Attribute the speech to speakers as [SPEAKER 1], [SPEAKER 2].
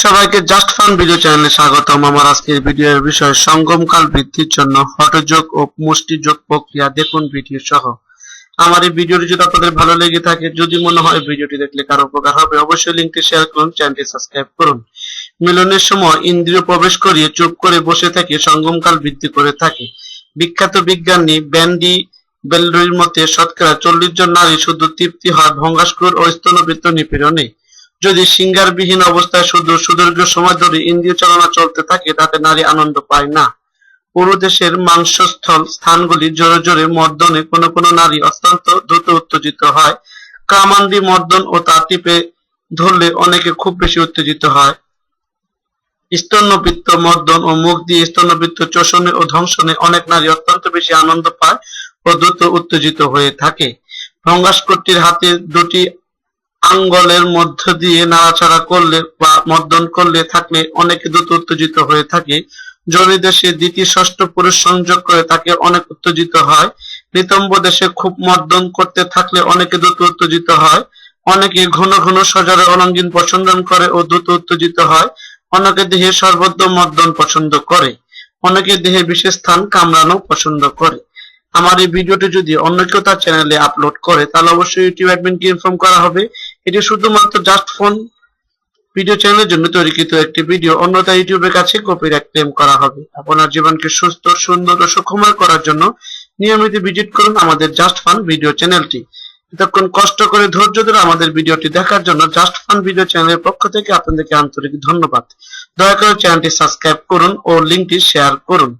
[SPEAKER 1] সবাইকে just fun video চ্যানেলে স্বাগতম। আমার আজকের ভিডিওর বিষয় সঙ্গমকাল বৃদ্ধির জন্য হঠযোগ ও মুষ্টিযোগ প্রক্রিয়া। দেখুন ভিডিও সহ। আমার এই ভিডিওটি যদি আপনাদের ভালো লেগে থাকে, যদি মনে হয় ভিডিওটি দেখলে কারও উপকার হবে, অবশ্যই লিঙ্কটি শেয়ার করুন, চ্যানেলটি সাবস্ক্রাইব করুন। মিলনের সময় ইন্দ্রিয় প্রবেশ করিয়ে চুপ করে বসে থেকে সঙ্গমকাল বৃদ্ধি করে থাকে। বিখ্যাত বিজ্ঞানী ব্যান্ডি বেলরির মতে, শতকরা চল্লিশ জন নারী শুধু তৃপ্তি হয়, ভঙ্গাস্ক্রুর ও স্তনবৃত্ত নিপীড়নে। যদি সিঙ্গারবিহীন অবস্থায় শুধু সুদীর্ঘ সময় ধরে ইন্দ্রিয় চালনা চলতে থাকে, তাতে নারী আনন্দ পায় না। পুরুদেশের মাংসস্থল স্থানগুলি জোরে জোরে মর্দনে কোনো কোনো নারী অত্যন্ত দ্রুত উত্তেজিত হয়। কামান্দি মর্দন ও তা টিপে ধরলে অনেকে খুব বেশি উত্তেজিত হয়। স্তন্যবৃত্ত মর্দন ও মুখ দিয়ে স্তন্যবৃত্ত চোষণে ও ধ্বংসনে অনেক নারী অত্যন্ত বেশি আনন্দ পায় ও দ্রুত উত্তেজিত হয়ে থাকে। ভঙ্গাস্করটির হাতে দুটি আঙ্গলের মধ্য দিয়ে নাড়াচাড়া করলে বা মর্দন করলে থাকলে অনেকে দ্রুত উত্তেজিত হয়ে থাকে। জনি দেশে দ্বিতীয় ষষ্ঠ পুরুষ সংযোগ করে তাকে অনেক উত্তেজিত হয়। নিতম্ব দেশে খুব মর্দন করতে থাকলে অনেকে দ্রুত উত্তেজিত হয়। অনেকে ঘন ঘন সজারে অনাঙ্গিন পছন্দ করে ও দ্রুত উত্তেজিত হয়। অনেকে দেহে সর্বত্র মর্দন পছন্দ করে। অনেকে দেহে বিশেষ স্থান কামড়ানো পছন্দ করে। আমার এই ভিডিওটি যদি অন্য কেউ তার চ্যানেলে আপলোড করে, তাহলে অবশ্যই ইউটিউব অ্যাডমিনকে ইনফর্ম করা হবে। এটি শুধুমাত্র জাস্ট ফোন ভিডিও চ্যানেলের জন্য তৈরিকৃত একটি ভিডিও অন্যথা ইউটিউবের কাছে কপিরাইট ক্লেম করা হবে। আপনার জীবনকে সুস্থ, সুন্দর ও সুখময় করার জন্য নিয়মিত ভিজিট করুন আমাদের জাস্ট ফান ভিডিও চ্যানেলটি এতক্ষণ কষ্ট করে ধৈর্য ধরে আমাদের ভিডিওটি দেখার জন্য জাস্ট ফান ভিডিও চ্যানেলের পক্ষ থেকে আপনাদেরকে আন্তরিক ধন্যবাদ। দয়া করে চ্যানেলটি সাবস্ক্রাইব করুন ও লিঙ্কটি শেয়ার করুন।